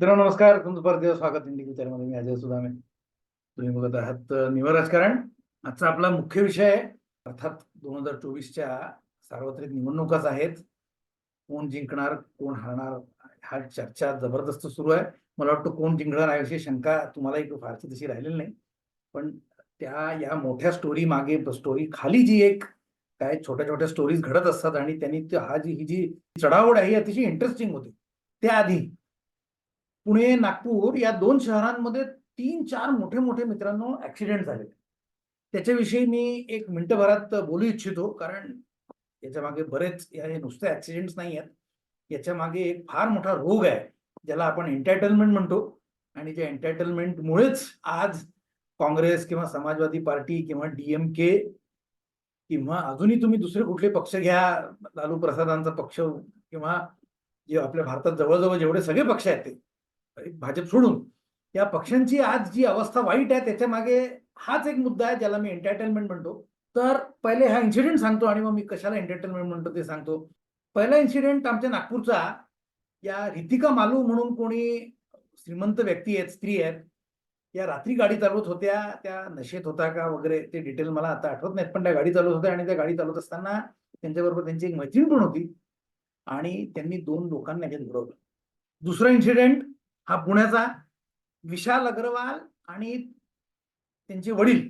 मित्रांनो नमस्कार. तुमचं परत दिवस स्वागत. इंडिक विचारमध्ये मी अजय सुदामे. तुम्ही बघत आहात निवड राजकारण आजचा आपला मुख्य विषय आहे अर्थात दोन हजार चोवीसच्या सार्वत्रिक निवडणुकाच आहेत. कोण जिंकणार कोण हारणार हा चर्चा जबरदस्त सुरू आहे. मला वाटतं कोण जिंकणार याविषयी शंका तुम्हाला एक फारशी तशी राहिलेली नाही. पण त्या या मोठ्या स्टोरी मागे स्टोरी खाली जी एक काय छोट्या छोट्या स्टोरीज घडत असतात आणि त्यांनी हा जी ही जी चढाओढ आहे ही अतिशय इंटरेस्टिंग होती. त्याआधी पुणे नागपूर या दोन शहरांमध्ये तीन चार मोठे मोठे मित्रांनो ऍक्सिडेंट झाले. त्याच्याविषयी मी एक मिनिटभरात बोलू इच्छितो कारण याच्या मागे बरेच या- हे नुसते ऍक्सिडेंट्स नाही आहेत. याच्या मागे एक फार मोठा रोग आहे ज्याला आपण एंटरटेनमेंट म्हणतो. आणि त्या एंटरटेनमेंटमुळेच आज काँग्रेस किंवा समाजवादी पार्टी किंवा डीएमके किंवा अजूनही तुम्ही दुसरे कुठले पक्ष घ्या लालू प्रसादांचा पक्ष किंवा जे आपल्या भारतात जवळजवळ जेवढे सगळे पक्ष आहेत ते भाजप सोडून. या पक्षांची आज जी अवस्था वाईट आहे त्याच्यामागे हाच एक मुद्दा आहे ज्याला मी एंटरटेनमेंट म्हणतो. तर पहिले हा इन्सिडेंट सांगतो आणि मग मी कशाला एंटरटेनमेंट म्हणतो ते सांगतो. पहिला इन्सिडेंट आमच्या नागपूरचा या रितिका मालू म्हणून कोणी श्रीमंत व्यक्ती आहेत स्त्री आहेत या रात्री गाडी चालवत होत्या त्या नशेत होता का वगैरे ते डिटेल मला आता आठवत नाहीत पण त्या गाडी चालवत होत्या आणि त्या गाडी चालवत असताना त्यांच्याबरोबर त्यांची एक मैत्रीण पण होती आणि त्यांनी दोन लोकांना याच्यात घडवलं दुसरा इन्सिडेंट हा पुण्याचा विशाल अग्रवाल आणि त्यांचे वडील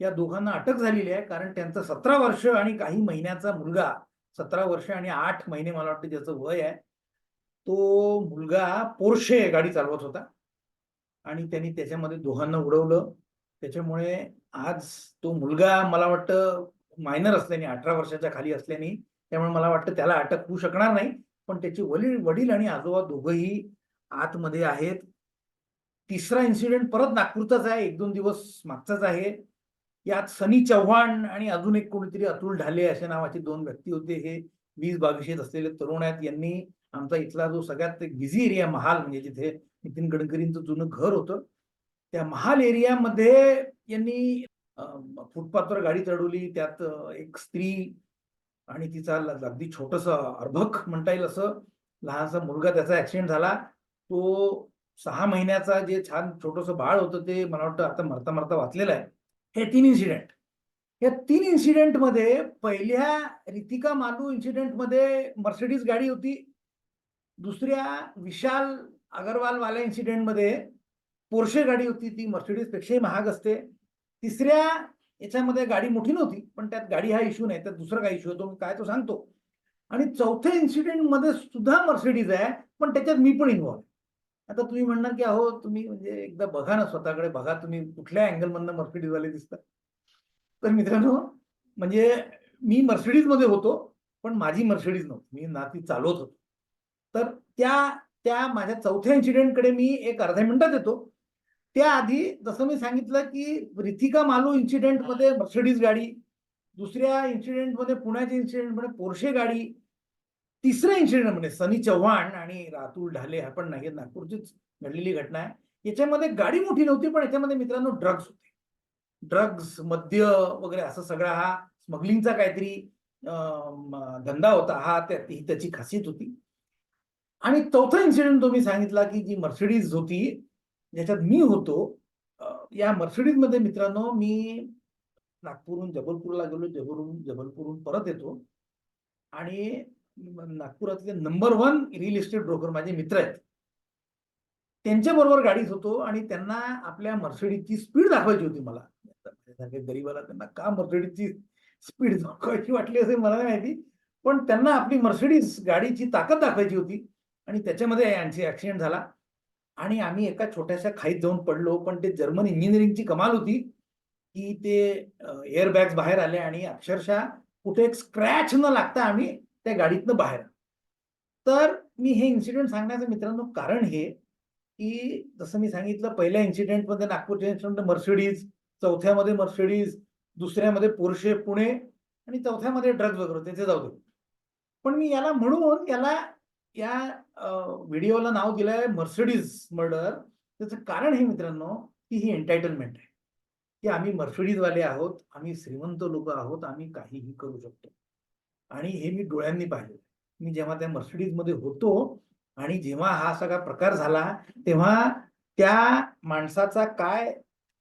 या दोघांना अटक झालेली आहे कारण त्यांचं सतरा वर्ष आणि काही महिन्याचा मुलगा सतरा वर्ष आणि आठ महिने मला वाटतं ज्याचं वय आहे तो मुलगा पोर्शे गाडी चालवत होता. आणि त्यांनी त्याच्यामध्ये दोघांना उडवलं. त्याच्यामुळे आज तो मुलगा मला वाटतं मायनर असल्याने अठरा वर्षाच्या खाली असल्याने त्यामुळे मला वाटतं त्याला अटक होऊ शकणार नाही. पण त्याचे वडील वडील आणि आजोबा दोघंही आतमध्ये आहेत. तिसरा इन्सिडेंट परत नागपूरचाच आहे. एक दोन दिवस मागचाच आहे. यात सनी चव्हाण आणि अजून एक कोणीतरी अतुल ढाले अशा नावाचे दोन व्यक्ती होते. हे वीस बावीस असलेले तरुण आहेत. यांनी आमचा इथला जो सगळ्यात बिझी एरिया महाल म्हणजे जिथे नितीन गडकरींचं जुनं घर होतं. त्या महाल एरियामध्ये यांनी फुटपाथवर गाडी चढवली. त्यात एक स्त्री आणि तिचा अगदी छोटस अर्भक म्हणता येईल असं. लहानसा मुलगा त्याचा ऍक्सिडेंट झाला. तो सहा महिन्याचा जे छान छोटस बाळ होतं ते मला वाटतं आता मरता मरता वाचलेलं आहे. हे तीन इन्सिडेंट या तीन इन्सिडेंटमध्ये पहिल्या रितिका मालू इन्सिडेंटमध्ये मर्सिडीज गाडी होती. दुसऱ्या विशाल अगरवालवाल्या इन्सिडेंटमध्ये इन्सिडेंटमध्ये पोर्शे गाडी होती ती मर्सिडीज पेक्षाही महाग असते. तिसऱ्या याच्यामध्ये गाडी मोठी नव्हती पण त्यात गाडी हा इश्यू नाही त्यात दुसरा काय इश्यू होतो काय तो सांगतो. आणि चौथ्या इन्सिडेंटमध्ये सुद्धा मर्सिडीज आहे पण त्याच्यात मी पण इन्व्हॉल्व आता तुम्ही म्हणणार की अहो तुम्ही म्हणजे एकदा बघा ना स्वतःकडे बघा तुम्ही कुठल्या अँगल मधनं मर्सिडीज वाले दिसतात. तर मित्रांनो म्हणजे मी मर्सिडीजमध्ये होतो पण माझी मर्सिडीज नव्हती. मी ना ती चालवत होतो. तर त्या त्या माझ्या चौथ्या इन्सिडेंटकडे मी एक अर्ध्या मिनिटात येतो. त्याआधी जसं मी सांगितलं की रिथिका मालू इन्सिडेंटमध्ये मर्सिडीज गाडी दुसऱ्या इन्सिडेंटमध्ये पुण्याच्या इन्सिडेंटमध्ये पोर्शे गाडी तिसरा इन्सिडेंट म्हणजे सनी चव्हाण आणि रातुल ढाले हा पण नाही नागपूरचीच घडलेली घटना आहे. याच्यामध्ये गाडी मोठी नव्हती पण याच्यामध्ये मित्रांनो ड्रग्ज होते. ड्रग्ज मद्य वगैरे असं सगळा हा स्मगलिंगचा काहीतरी धंदा होता. हा त्या- ही त्याची खासियत होती. आणि चौथा इन्सिडेंट तुम्ही सांगितला की जी मर्सिडीज होती ज्याच्यात मी होतो या मर्सिडीजमध्ये मित्रांनो मी नागपूरहून जबलपूरला गेलो. जबलपूरहून जबलपूरहून परत येतो. आणि नागपुरातले number one real estate broker माझे मित्र आहेत. त्यांच्या बरोबर गाडीत होतो आणि त्यांना आपल्या मर्सिडीजची स्पीड दाखवायची होती मला. गरीबाला त्यांना का मर्सिडीजची स्पीड दाखवायची वाटली असेल मला नाही माहिती. पण त्यांना आपली मर्सिडीज गाडीची ताकद दाखवायची होती आणि त्याच्यामध्ये यांची ऍक्सिडेंट झाला. आणि आम्ही एका छोट्याशा खाईत जाऊन पडलो पण ते जर्मन इंजिनिअरिंगची कमाल होती की ते एअर बॅग्स बाहेर आले आणि अक्षरशः कुठे एक स्क्रॅच न लागता आम्ही त्या गाडीतनं बाहेर तर मी हे इन्सिडेंट सांगण्याचं मित्रांनो कारण हे की जसं मी सांगितलं पहिल्या इन्सिडेंटमध्ये नागपूरच्या इन्सिडेंट मर्सिडीज चौथ्यामध्ये मर्सिडीज दुसऱ्यामध्ये पोर्शे पुणे आणि चौथ्यामध्ये ड्रग्ज वगैरे त्याचे जाऊ दे. पण मी याला म्हणून याला या व्हिडिओला नाव दिलं आहे मर्सिडीज मर्डर त्याचं कारण हे मित्रांनो की ही एंटरटेनमेंट आहे. की आम्ही मर्सिडीजवाले आहोत आम्ही श्रीमंत लोक आहोत आम्ही काहीही करू शकतो. आणि हे मी डोळ्यांनी पाहिलं मी जेव्हा त्या मर्सिडीजमध्ये होतो आणि जेव्हा हा सगळा प्रकार झाला तेव्हा त्या माणसाचा काय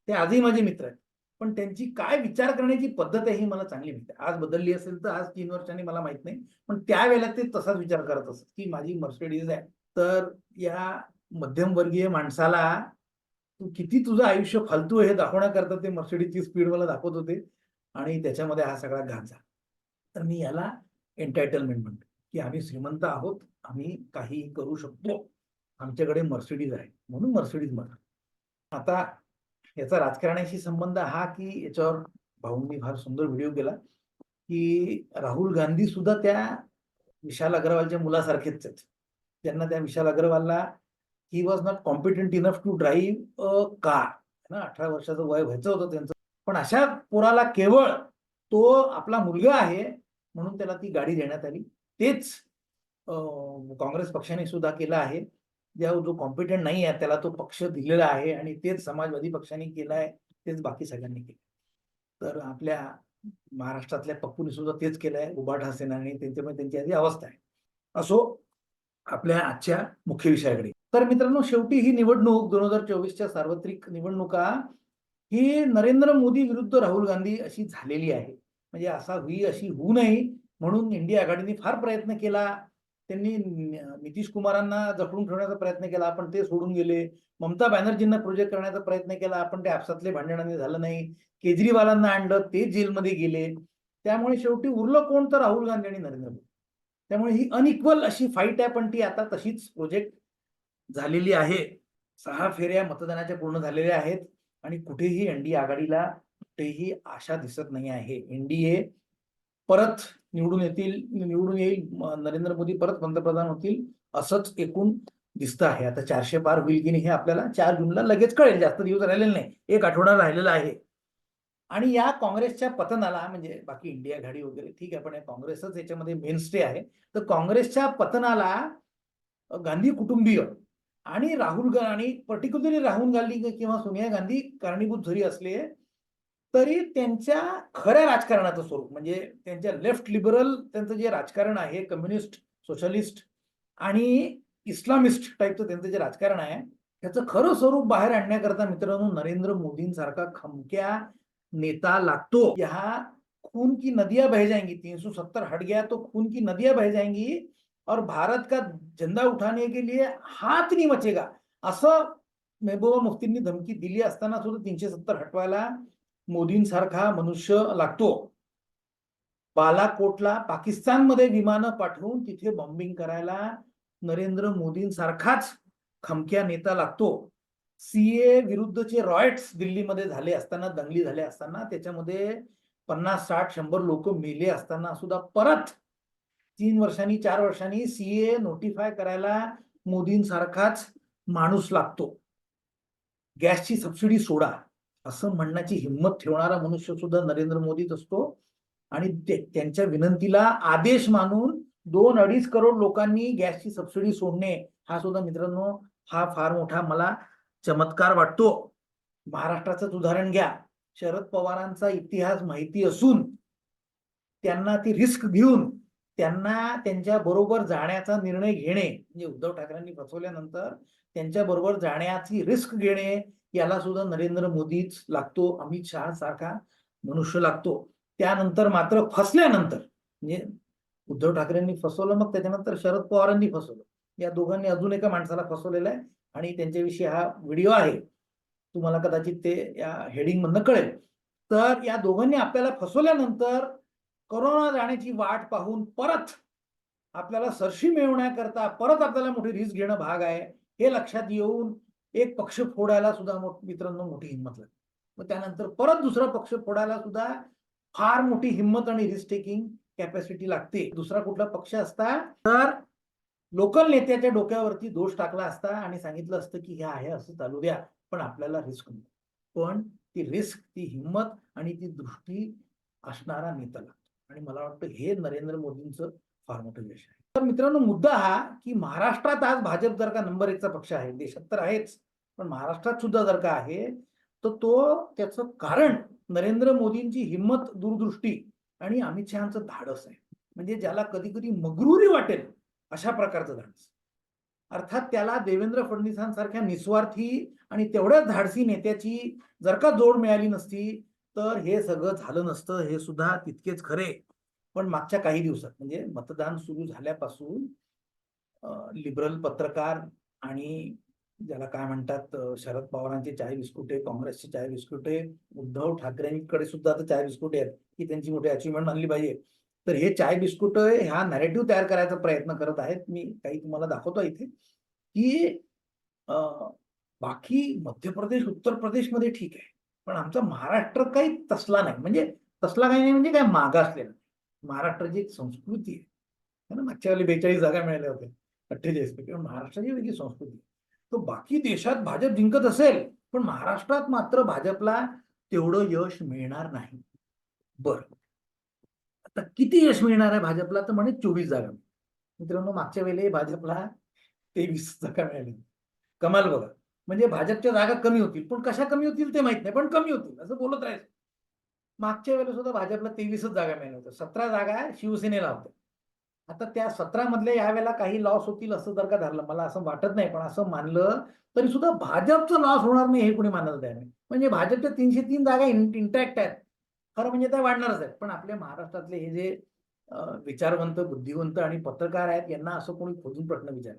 ते आजही माझे मित्र आहेत. पण त्यांची काय विचार करण्याची पद्धत आहे ही मला चांगली माहिती आज बदलली असेल तर आज तीन वर्षांनी मला माहीत नाही पण त्यावेळेला ते तसाच विचार करत असत की माझी मर्सिडीज आहे. तर या मध्यमवर्गीय माणसाला तू किती तुझं आयुष्य फालतू हे दाखवण्याकरता ते मर्सिडीजची स्पीड मला दाखवत होते आणि त्याच्यामध्ये हा सगळा घात झाला. तर मी याला एन्टायटलमेंट म्हणतो. की आम्ही श्रीमंत आहोत आम्ही काहीही करू शकतो. आमच्याकडे मर्सिडीज आहे. म्हणून मर्सिडीज म्हणा. आता याचा राजकारणाशी संबंध हा की याच्यावर भाऊंनी फार सुंदर व्हिडिओ केला की राहुल गांधी सुद्धा त्या विशाल अग्रवालच्या मुलासारखेच आहेत. त्यांना त्या Vishal अग्रवालला he was not competent enough to drive a car ना? अठरा वर्षाचं वय व्हायचं होतं त्यांचं. पण अशा पोराला केवळ तो आपला मुलगा आहे म्हणून त्याला ती गाडी देण्यात आली. तेच काँग्रेस पक्षाने सुद्धा केलं आहे. ज्या जो कॉम्पिटंट नाही आहे त्याला तो पक्ष दिलेला आहे आणि तेच समाजवादी पक्षाने केलं आहे तेच बाकी सगळ्यांनी केलं. तर आपल्या महाराष्ट्रातल्या पप्पूने सुद्धा तेच केलं आहे. उभाठा सेनाने त्यांच्यामुळे त्यांची आधी अवस्था आहे. असो आपल्या आजच्या मुख्य विषयाकडे. तर मित्रांनो शेवटी ही निवडणूक दोन हजार चोवीसच्या सार्वत्रिक निवडणुका ही नरेंद्र मोदी विरुद्ध राहुल गांधी अशी झालेली आहे. म्हणजे असा होई अशी होऊ नये म्हणून इंडिया आघाडीने फार प्रयत्न केला. त्यांनी नितीश कुमारांना जखडून ठेवण्याचा प्रयत्न केला पण ते सोडून गेले. ममता बॅनर्जींना प्रोजेक्ट करण्याचा प्रयत्न केला पण ते आपसातले भांडणाने झालं नाही. केजरीवालांना आणलं ते जेलमध्ये गेले. त्यामुळे शेवटी उरलं कोण तर राहुल गांधी आणि नरेंद्र मोदी. त्यामुळे ही अनइक्वल अशी फाईट आहे पण ती आता तशीच प्रोजेक्ट झालेली आहे. सहा फेऱ्या मतदानाच्या पूर्ण झालेल्या आहेत आणि कुठेही एनडीए आघाडीला कुठेही आशा दिसत नाही आहे. एनडीए परत निवडून येतील निवडून येईल नरेंद्र मोदी परत पंतप्रधान होतील असंच एकूण दिसतं आहे. आता चारशे पार होईल की नाही हे आपल्याला चार जूनला लगेच कळेल. जास्त दिवस राहिलेले नाही. एक आठवडा राहिलेला आहे. आणि या काँग्रेसच्या पतनाला म्हणजे बाकी इंडिया घाडी वगैरे ठीक आहे पण काँग्रेसच याच्यामध्ये मेन स्टे आहे. तर काँग्रेसच्या पतनाला गांधी कुटुंबीय आणि राहुल आणि पर्टिक्युलरली राहुल गांधी किंवा सोनिया गांधी कारणीभूत जरी असले तरी त्यांच्या खऱ्या राजकारणाचं स्वरूप म्हणजे त्यांच्या लेफ्ट लिबरल त्यांचं जे राजकारण आहे कम्युनिस्ट सोशलिस्ट आणि इस्लामिस्ट टाईपचं त्यांचं जे राजकारण आहे त्याचं खरं स्वरूप बाहेर आणण्याकरता मित्रांनो नरेंद्र मोदींसारखा खमक्या नेता लागतो. ह्या खून की नदिया बह जाएंगी तीन सौ सत्तर हट गया तो खून की नदियां बह जाएंगी और भारत का झंडा उठाने के लिए हात नहीं मचेगा. असं मेहबूबा मुफ्तींनी धमकी दिली असताना सुद्धा तीनशे सत्तर हटवायला मोदींसारखा मनुष्य लागतो. बालाकोटला पाकिस्तानमध्ये विमानं पाठवून तिथे बॉम्बिंग करायला नरेंद्र मोदींसारखाच खमक्या नेता लागतो. सीए विरुद्धचे रॉयट्स दिल्लीमध्ये झाले असताना दंगली झाले असताना त्याच्यामध्ये पन्नास साठ शंभर लोक मेले असताना सुद्धा परत तीन वर्षांनी चार वर्षांनी सीए नोटिफाय करायला मोदींसारखाच माणूस लागतो. गॅसची सबसिडी सोडा. असं म्हणण्याची हिंमत ठेवणारा मनुष्य सुद्धा नरेंद्र मोदीच असतो. आणि त्यांच्या विनंतीला आदेश मानून दोन अडीच करोड लोकांनी गॅसची सबसिडी सोडणे हा सुद्धा मित्रांनो हा फार मोठा मला चमत्कार वाटतो. महाराष्ट्राचंच उदाहरण घ्या. शरद पवारांचा इतिहास माहिती असून त्यांना ती रिस्क घेऊन त्यांना त्यांच्या बरोबर जाण्याचा निर्णय घेणे म्हणजे उद्धव ठाकरेंनी फसवल्यानंतर त्यांच्या बरोबर जाण्याची रिस्क घेणे याला सुद्धा नरेंद्र मोदीच लागतो अमित शहा सारखा मनुष्य लागतो. त्यानंतर मात्र फसल्यानंतर म्हणजे उद्धव ठाकरेंनी फसवलं मग त्याच्यानंतर शरद पवारांनी फसवलं. या दोघांनी अजून एका माणसाला फसवलेलं आहे आणि त्यांच्याविषयी हा व्हिडिओ आहे. तुम्हाला कदाचित ते या हेडिंग मधनं कळेल. तर या दोघांनी आपल्याला फसवल्यानंतर करोना जाण्याची वाट पाहून परत आपल्याला सरशी मिळवण्याकरता परत आपल्याला मोठी रिस्क घेणं भाग आहे. हे लक्षात येऊन एक पक्ष फोडायला सुद्धा मित्रांनो मोठी हिंमत लागते. मग त्यानंतर परत दुसरा पक्ष फोडायला सुद्धा फार मोठी हिंमत आणि रिस्क टेकिंग कॅपॅसिटी लागते. दुसरा कुठला पक्ष असता तर लोकल नेत्याच्या डोक्यावरती दोष टाकला असता आणि सांगितलं असतं की हे आहे असं चालू द्या पण आपल्याला रिस्क नको पण ती रिस्क ती हिंमत आणि ती दृष्टी असणारा नेता लागतो. आणि मला वाटतं हे नरेंद्र मोदींचं फार मोठं यश आहे. तर मित्रांनो मुद्दा हा की महाराष्ट्रात आज भाजप जर का नंबर एकचा पक्ष आहे देशात तर आहेच पण महाराष्ट्रात सुद्धा जर का आहे तर तो त्याचं कारण नरेंद्र मोदींची हिंमत दूरदृष्टी आणि अमित शहाचं धाडस आहे. म्हणजे ज्याला कधी कधी मगरुरी वाटेल अशा प्रकारचं धाडस. अर्थात त्याला देवेंद्र फडणवीसांसारख्या निस्वार्थी आणि तेवढ्याच धाडसी नेत्याची जर का जोड मिळाली नसती तर हे सगळं झालं नसतं हे सुद्धा तितकेच खरे. पण मागच्या काही दिवसात म्हणजे मतदान सुरू झाल्यापासून लिबरल पत्रकार आणि ज्याला काय म्हणतात शरद पवारांचे चाय बिस्कुटे काँग्रेसचे चाय बिस्कुटे उद्धव ठाकरेंकडे सुद्धा आता चाय बिस्कुटे आहेत की त्यांची मोठी अचिव्हमेंट आणली पाहिजे. तर हे चाय बिस्कुट ह्या नॅरेटिव्ह तयार करायचा प्रयत्न करत आहेत. मी काही तुम्हाला दाखवतो इथे की बाकी मध्य प्रदेश उत्तर प्रदेशमध्ये ठीक आहे. पण आमचा महाराष्ट्र काही तसला नाही. म्हणजे तसला काही नाही म्हणजे काय मागासलेला. महाराष्ट्राची एक संस्कृती आहे. है ना? मागच्या वेळेला बेचाळीस जागा मिळाल्या होत्या अठ्ठेचाळीस पैकी. महाराष्ट्राची वेगळी संस्कृती आहे. तो बाकी देशात भाजप जिंकत असेल पण महाराष्ट्रात मात्र भाजपला तेवढं यश मिळणार नाही. बर. आता किती यश मिळणार आहे भाजपला? तर म्हणे चोवीस जागा मित्रांनो मागच्या वेळी भाजपला तेवीस जागा मिळाली. कमाल बघा. म्हणजे भाजपच्या जागा कमी होतील. पण कशा कमी होतील ते माहीत नाही पण कमी होतील. असं बोलत राहायचं. मागच्या वेळेला सुद्धा भाजपला तेवीसच जागा मिळाल्या होत्या. सतरा जागा शिवसेनेला होत्या. आता त्या सतरा मधल्या यावेळेला काही लॉस होतील असं जर का धरलं मला असं वाटत नाही पण असं मानलं तरी सुद्धा भाजपचं लॉस होणार नाही हे कोणी मानत नाही म्हणजे भाजपच्या तीनशे तीन जागा इंटॅक्ट आहेत. खरं म्हणजे त्या वाढणारच आहेत. पण आपल्या महाराष्ट्रातले हे जे विचारवंत बुद्धिवंत आणि पत्रकार आहेत यांना असं कोणी खोजून प्रश्न विचार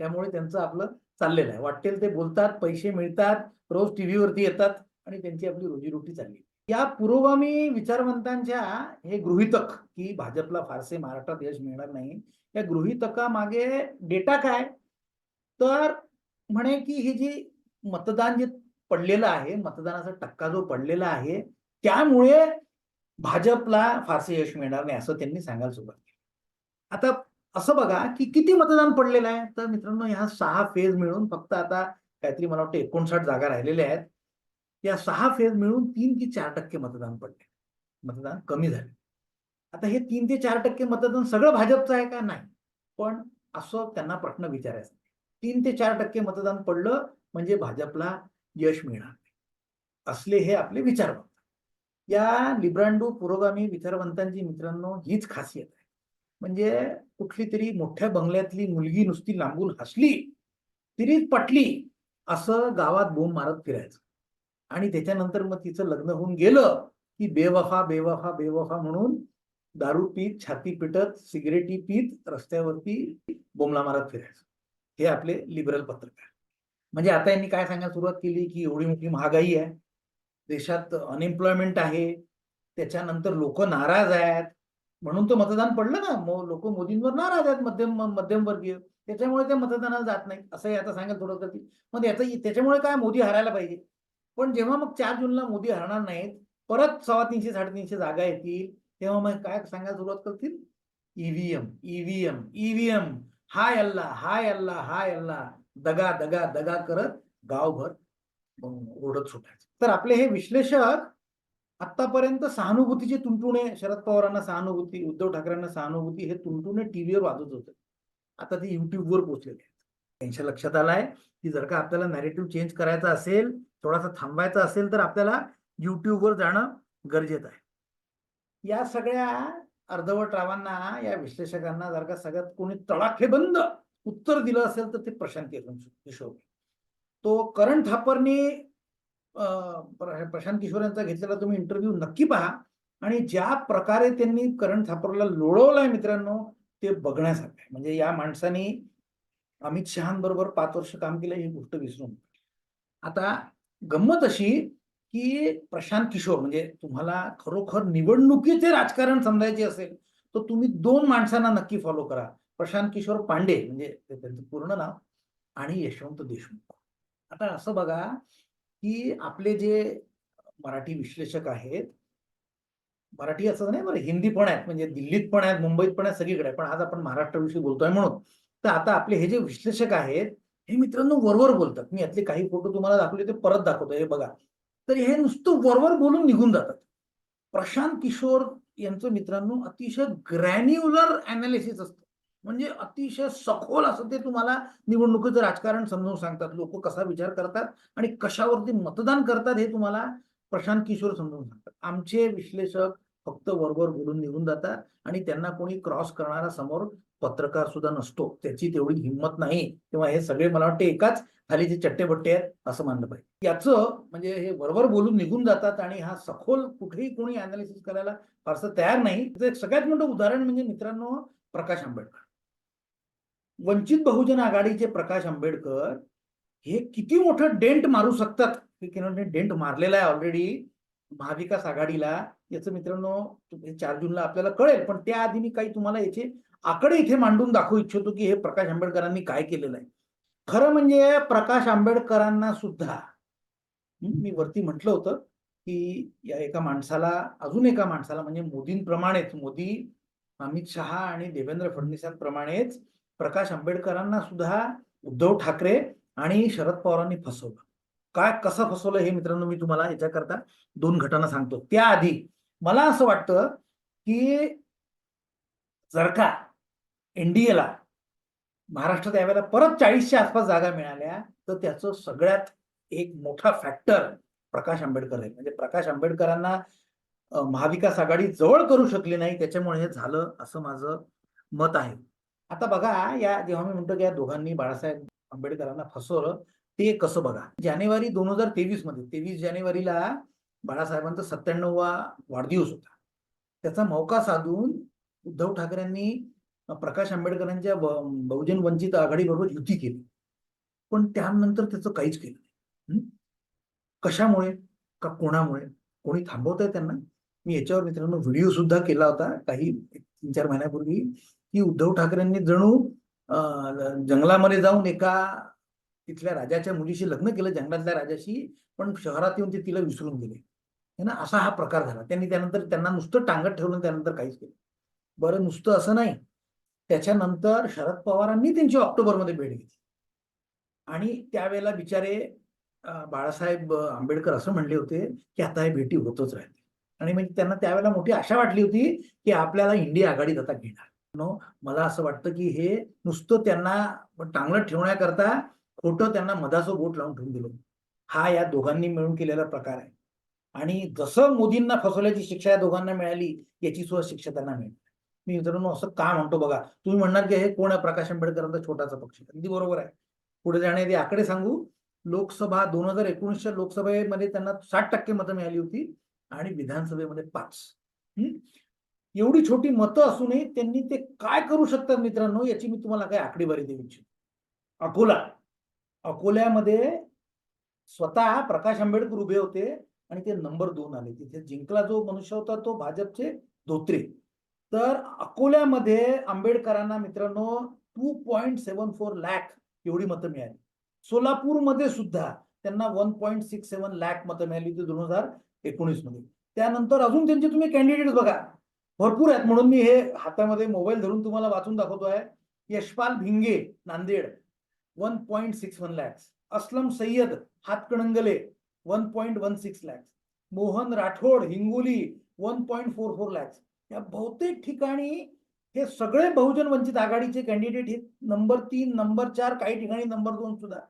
त्यामुळे त्यांचं आपलं चाललेलं आहे. वाटेल ते बोलतात पैसे मिळतात रोज टीव्हीवरती येतात आणि त्यांची आपली रोजीरोटी चालली. या पुरोगामी विचारवंतांच्या हे गृहितक की भाजपला फारसे महाराष्ट्रात यश मिळणार नाही या गृहितकामागे डेटा काय? तर म्हणे की हे जी मतदान जे पडलेलं आहे मतदानाचा टक्का जो पडलेला आहे त्यामुळे भाजपला फारसे यश मिळणार नाही असं त्यांनी सांगायला सुरुवात केली. आता असं बघा की किती मतदान पडलेलं आहे? तर मित्रांनो ह्या सहा फेज मिळून फक्त आता काहीतरी मला वाटतं एकोणसाठ जागा राहिलेल्या आहेत. या सहा फेज मिळून तीन ते चार टक्के मतदान पडले. मतदान कमी झाले. आता हे तीन ते चार टक्के मतदान सगळं भाजपचं आहे का? नाही. पण असं त्यांना प्रश्न विचारायचा तीन ते चार टक्के मतदान पडलं म्हणजे भाजपला यश मिळणार नाही. असले हे आपले विचारवंत. या लिब्रांडू पुरोगामी विचारवंतांची मित्रांनो हीच खासियत आहे. म्हणजे कुठली तरी मोठ्या बंगल्यातली मुलगी नुसती लांबून हसली तरीच पटली असं गावात बोंब मारत फिरायचं. आणि त्याच्यानंतर मग तिचं लग्न होऊन गेलं की बेवफा बेवफा बेवफा म्हणून दारू पीत छाती पिटत सिगरेटी पीत रस्त्यावरती बोमला मारत फिरायचं. हे आपले लिबरल पत्रकार. म्हणजे आता यांनी काय सांगायला सुरुवात केली की एवढी मोठी महागाई आहे. देशात अनएम्प्लॉयमेंट आहे. त्याच्यानंतर लोक नाराज आहेत. म्हणून तर मतदान पडलं ना. लोक मोदींवर नाराज आहेत मध्यम मध्यमवर्गीय. त्याच्यामुळे ते मतदानाला जात नाही असंही आता सांगायला थोडं करतील मग याचं त्याच्यामुळे काय मोदी हरायला पाहिजे? पण जेव्हा मग चार जूनला मोदी हरणार नाहीत परत सव्वा तीनशे साडेतीनशे जागा येतील तेव्हा मग काय सांगायला सुरुवात करतील? ईव्हीएम ईव्हीएम ईव्हीएम हाय अल्ला हाय अल्ला हाय अल्ला दगा दगा दगा करत गावभर ओढत सुटायचं. तर आपले हे विश्लेषक आतापर्यंत सहानुभूतीचे तुंटुणे शरद पवारांना सहानुभूती उद्धव ठाकरेंना सहानुभूती हे तुंटुणे टीव्हीवर वाजत होते. आता ते युट्यूबवर पोहोचलेले आहेत. त्यांच्या लक्षात आलाय की जर का आपल्याला नॅरेटिव्ह चेंज करायचा असेल थोडासा थांबायचा असेल तर आपल्याला युट्यूबवर जाणं गरजेचं आहे. या सगळ्या अर्धवट रावांना या विश्लेषकांना जर का सगळ्यात कोणी तडाखेबंद उत्तर दिलं असेल तर ते प्रशांत किशोर तो करण थापरने प्रशांत किशोर यांचा घेतलेला तुम्ही इंटरव्ह्यू नक्की पहा. आणि ज्या प्रकारे त्यांनी करण थापरला लोळवलाय मित्रांनो ते बघण्यासारखं आहे. म्हणजे या माणसाने अमित शहाबरोबर पाच वर्ष काम केलं ही गोष्ट विसरून. आता गंमत अशी की प्रशांत किशोर म्हणजे तुम्हाला खरोखर निवडणुकीचे राजकारण समजायचे असेल तर तुम्ही दोन माणसांना नक्की फॉलो करा. प्रशांत किशोर पांडे म्हणजे त्यांचं पूर्ण नाव आणि यशवंत देशमुख. आता असं बघा की आपले जे मराठी विश्लेषक आहेत मराठी असं नाही बरं हिंदी पण आहेत म्हणजे दिल्लीत पण आहेत मुंबईत पण आहेत सगळीकडे पण आज आपण महाराष्ट्राविषयी बोलतोय म्हणून. तर आता आपले हे जे विश्लेषक आहेत हे मित्रांनो वरवर बोलतात. मी यातले काही फोटो तुम्हाला दाखवले ते परत दाखवतो. हे बघा. तर हे नुसतं वरवर बोलून निघून जातात. प्रशांत किशोर यांचं मित्रांनो अतिशय ग्रॅन्युलर अनालिसिस असतं. म्हणजे अतिशय सखोल असं ते तुम्हाला निवडणुकीचं राजकारण समजावून सांगतात. लोक कसा विचार करतात आणि कशावरती मतदान करतात हे तुम्हाला प्रशांत किशोर समजावून सांगतात. आमचे विश्लेषक फक्त वरवर बोलून निघून जातात आणि त्यांना कोणी क्रॉस करणारा समोर पत्रकार सुद्धा नसतो. त्याची तेवढी हिंमत नाही. तेव्हा हे सगळे मला वाटते एकाच खाली जे चट्टेबट्टे आहेत असं मानलं पाहिजे. याचं म्हणजे हे बरोबर बोलून निघून जातात आणि हा सखोल कुठेही कोणी अनालिसिस करायला फारसं तयार नाही. सगळ्यात मोठं उदाहरण म्हणजे मित्रांनो प्रकाश आंबेडकर. वंचित बहुजन आघाडीचे प्रकाश आंबेडकर हे किती मोठं डेंट मारू शकतात. किरण म्हणजे डेंट मारलेला आहे ऑलरेडी महाविकास आघाडीला. याचं मित्रांनो चार जूनला आपल्याला कळेल. पण त्याआधी मी काही तुम्हाला याचे आकडे इथे मांडून दाखवू इच्छितो की हे प्रकाश आंबेडकरांनी काय केलेलं आहे. खरं म्हणजे प्रकाश आंबेडकरांना सुद्धा मी वरती म्हटलं होतं की या एका माणसाला अजून एका माणसाला म्हणजे मोदींप्रमाणेच मोदी अमित शहा आणि देवेंद्र फडणवीसांप्रमाणेच प्रकाश आंबेडकरांना सुद्धा उद्धव ठाकरे आणि शरद पवारांनी फसवलं. काय कसं फसवलं हे मित्रांनो मी तुम्हाला याच्याकरता दोन घटना सांगतो. त्याआधी मला असं वाटतं की जर का एनडीएला महाराष्ट्रात यावेळेला परत चाळीसच्या आसपास जागा मिळाल्या तर त्याचं सगळ्यात एक मोठा फॅक्टर प्रकाश आंबेडकर आहे. म्हणजे प्रकाश आंबेडकरांना महाविकास आघाडी जवळ करू शकली नाही त्याच्यामुळे हे झालं असं माझं मत आहे. आता बघा या जेव्हा मी म्हणतो की या दोघांनी बाळासाहेब आंबेडकरांना फसवलं ते कसं बघा? जानेवारी दोन हजार तेवीसमध्ये तेवीस जानेवारीला बाळासाहेबांचा सत्त्याण्णववा वाढदिवस होता. त्याचा मौका साधून उद्धव ठाकरेंनी प्रकाश आंबेडकरांच्या बहुजन वंचित आघाडीबरोबर युती केली. पण त्यानंतर त्याचं काहीच केलं नाही. कशामुळे? का कोणामुळे? कोणी थांबवतंय त्यांना? मी याच्यावर मित्रांनो व्हिडिओ सुद्धा केला होता काही तीन चार महिन्यापूर्वी की उद्धव ठाकरेंनी जणू जंगलामध्ये जाऊन एका तिथल्या राजाच्या मुलीशी लग्न केलं जंगलातल्या राजाशी पण शहरात येऊन ते तिला विसरून गेले. हे ना? असा हा प्रकार झाला. त्यांनी त्यानंतर त्यांना नुसतं टांगत ठेवलं त्यानंतर काहीच केलं बरं नुसतं असं नाही. त्याच्यानंतर शरद पवारांनी त्यांची ऑक्टोबरमध्ये भेट घेतली. आणि त्यावेळेला बिचारे बाळासाहेब आंबेडकर असं म्हणले होते की आता हे भेटी होतच राहते आणि म्हणजे त्यांना त्यावेळेला मोठी आशा वाटली होती की आपल्याला इंडिया आघाडीत आता घेणार. मला असं वाटतं की हे नुसतं त्यांना टांगलं ठेवण्याकरता खोटं त्यांना मधाचं बोट लावून ठेवून दिलं. हा या दोघांनी मिळून केलेला प्रकार आहे. आणि जसं मोदींना फसवल्याची शिक्षा या दोघांना मिळाली याची सुद्धा शिक्षा त्यांना मिळाली. मी मित्रांनो असं का म्हणतो बघा तुम्ही म्हणणार की हे कोण आहे? प्रकाश आंबेडकरांचा छोटासा पक्ष. अगदी बरोबर आहे. पुढे जाण्याआधी आकडे सांगू. लोकसभा दोन हजार एकोणीसच्या लोकसभेमध्ये त्यांना साठ टक्के मतं मिळाली होती आणि विधानसभेमध्ये पाच. एवढी छोटी मतं असूनही त्यांनी ते काय करू शकतात मित्रांनो याची मी तुम्हाला काही आकडेवारी देऊ इच्छितो. अकोला. अकोल्यामध्ये स्वतः प्रकाश आंबेडकर उभे होते आणि ते नंबर दोन आले. तिथे जिंकला जो मनुष्य होता तो भाजपचे धोत्रे. तर अकोल्यामध्ये आंबेडकरांना मित्रांनो two point seven four lakh एवढी मतं मिळाली. सोलापूरमध्ये सुद्धा त्यांना one point six seven lakh मतं मिळाली होती दोन हजार एकोणीसमध्ये त्यानंतर अजून त्यांचे तुम्ही कॅन्डिडेट बघा. भरपूर आहेत म्हणून मी हे हातामध्ये मोबाईल धरून तुम्हाला वाचून दाखवतो आहे Yashpal Bhinge Nanded one point six one lakhs Aslam Sayyed Hatkanangle one point one six lakhs Mohan Rathod Hingoli one point four four lakhs या बहुतेक ठिकाणी हे सगळे बहुजन वंचित आघाडीचे कॅन्डिडेट हे नंबर तीन नंबर चार काही ठिकाणी नंबर दोन सुद्धा.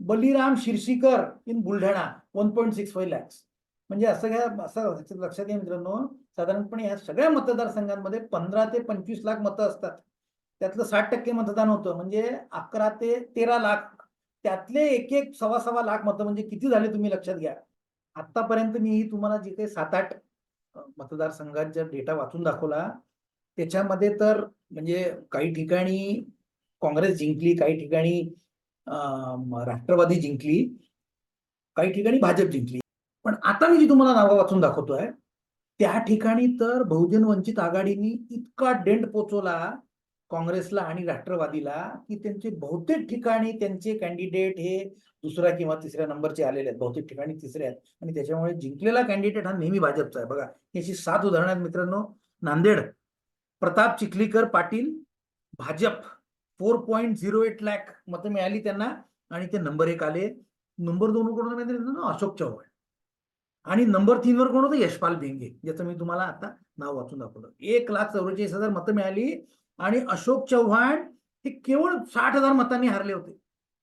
Baliram Shirshikar in Buldhana one point six five lakhs म्हणजे असं घ्या असं लक्षात- लक्षात घ्या मित्रांनो. साधारणपणे या सगळ्या मतदारसंघांमध्ये पंधरा ते पंचवीस लाख मतं असतात. त्यातलं साठ टक्के मतदान होतं. म्हणजे अकरा ते तेरा लाख त्यातले एक एक सव्वा सव्वा लाख मतं म्हणजे किती झाले तुम्ही लक्षात घ्या. आतापर्यंत मी तुम्हाला जे काही सात आठ मतदारसंघात जर डेटा वाचून दाखवला त्याच्यामध्ये तर म्हणजे काही ठिकाणी काँग्रेस जिंकली काही ठिकाणी राष्ट्रवादी जिंकली काही ठिकाणी भाजप जिंकली. पण आता मी जी तुम्हाला नावं वाचून दाखवतोय त्या ठिकाणी तर बहुजन वंचित आघाडीनी इतका डेंट पोचवला काँग्रेसला आणि राष्ट्रवादीला की त्यांचे बहुतेक ठिकाणी त्यांचे कॅन्डिडेट हे दुसऱ्या किंवा तिसऱ्या नंबरचे आलेले आहेत. बहुतेक ठिकाणी तिसरे आहेत. आणि त्याच्यामुळे जिंकलेला कॅन्डिडेट हा नेहमी भाजपचा आहे. बघा याची सात उदाहरणं आहेत मित्रांनो. Nanded Pratap Chikhlikar Patil Bhajap. Four point zero eight lakh मतं मिळाली त्यांना आणि ते नंबर एक आले. नंबर दोन कोण होतं मित्रांनो? अशोक चव्हाण. आणि नंबर तीन वर कोण होतं? यशपाल भेंगे ज्याचं मी तुम्हाला आता नाव वाचून दाखवलं एक लाख चौवेचाळीस हजार मतं मिळाली. आणि अशोक चव्हाण हे केवळ साठ हजार मतांनी हारले होते.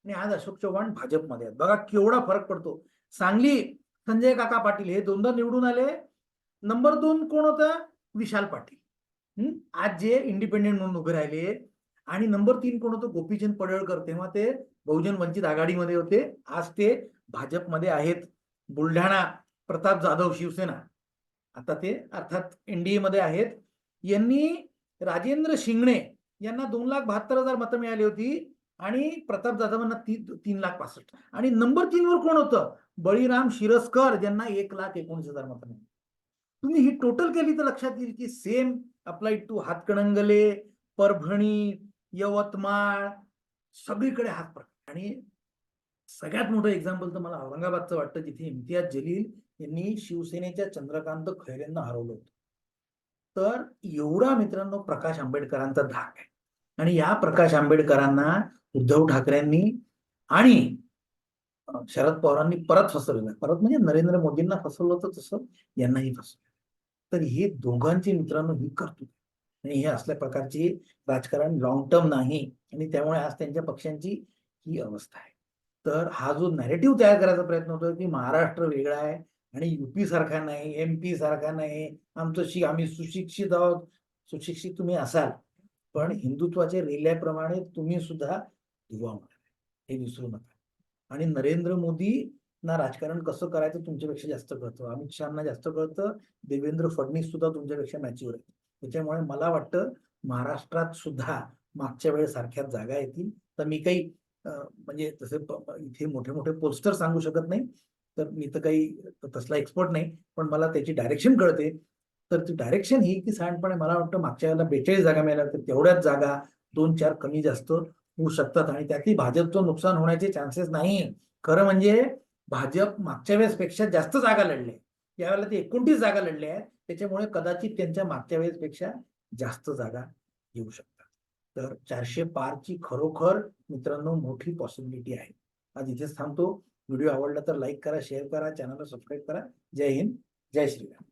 आणि आज अशोक चव्हाण भाजपमध्ये आहेत. बघा केवढा फरक पडतो. सांगली संजय काका पाटील हे दोनदा निवडून आले. नंबर दोन कोण होतं? विशाल पाटील. आज जे इंडिपेंडेंट म्हणून उभे राहिले. आणि नंबर तीन कोण होतं? गोपीचंद पडळकर. तेव्हा ते बहुजन वंचित आघाडीमध्ये होते. आज ते भाजपमध्ये आहेत. बुलढाणा प्रताप जाधव शिवसेना. आता ते अर्थात एनडीए मध्ये आहेत. यांनी राजेंद्र शिंगणे यांना दोन लाख बहात्तर हजार मतं मिळाली होती आणि प्रताप जाधवांना तीन तीन लाख पासष्ट. आणि नंबर तीन वर कोण होतं? बळीराम शिरस्कर ज्यांना एक लाख एकोणीस हजार मतं मिळाली. तुम्ही ही टोटल केली तर लक्षात येईल की same applied to Hatkanangle Parbhani Yavatmal सगळीकडे हात प्रकार. आणि सगळ्यात मोठं एक्झाम्पल तर मला औरंगाबादचं वाटतं जिथे इम्तियाज जलील यांनी शिवसेनेच्या चंद्रकांत खैरेंना हरवलं होतं. तर एवढा मित्रांनो प्रकाश आंबेडकरांचा धाक आहे. आणि या प्रकाश आंबेडकरांना उद्धव ठाकरेंनी आणि शरद पवारांनी परत फसवलेलं परत म्हणजे नरेंद्र मोदींना फसवलं होतं तसं यांनाही फसवलं तर हे दोघांची मित्रांनो ही करतो आणि हे असल्या प्रकारची राजकारण लॉंग टर्म नाही. आणि त्यामुळे आज त्यांच्या पक्षांची ही अवस्था आहे. तर हा जो नॅरेटिव्ह तयार करायचा प्रयत्न होतो की महाराष्ट्र वेगळा आहे. आणि युपी सारखा नाही एमपी सारखा नाही आमचं शि आम्ही सुशिक्षित आहोत. सुशिक्षित तुम्ही असाल पण हिंदुत्वाच्या रेल्याप्रमाणे तुम्ही सुद्धा धुवा मारा हे विसरू नका. आणि नरेंद्र मोदी ना राजकारण कसं करायचं तुमच्यापेक्षा जास्त कळतं. अमित शहाना जास्त कळतं. देवेंद्र फडणवीस सुद्धा तुमच्यापेक्षा मॅच्युअर आहे त्याच्यामुळे मला वाटतं महाराष्ट्रात सुद्धा मागच्या वेळेसारख्याच जागा येतील. तर मी काही म्हणजे तसे इथे मोठे मोठे पोस्टर सांगू शकत नाही. तर मी तर काही तसला एक्सपर्ट नाही पण मला त्याची डायरेक्शन कळते. तर ती डायरेक्शन ही की साधारणपणे मला वाटतं मागच्या वेळेला बेचाळीस जागा मिळाल्या तर तेवढ्याच जागा दोन चार कमी जास्त होऊ शकतात आणि त्यातही भाजपचं नुकसान होण्याचे चान्सेस नाही खरं म्हणजे भाजप मागच्या वेळेसपेक्षा जास्त जागा लढले. यावेळेला ते एकोणतीस जागा लढल्या आहेत. त्याच्यामुळे कदाचित त्यांच्या मागच्या वेळेसपेक्षा जास्त जागा येऊ शकतात. तर चारशे पारची खरोखर मित्रांनो मोठी पॉसिबिलिटी आहे. आज इथेच थांबतो. व्हिडिओ आवडला तर लाईक करा शेअर करा चॅनलला सबस्क्राईब करा. जय हिंद जय श्रीराम.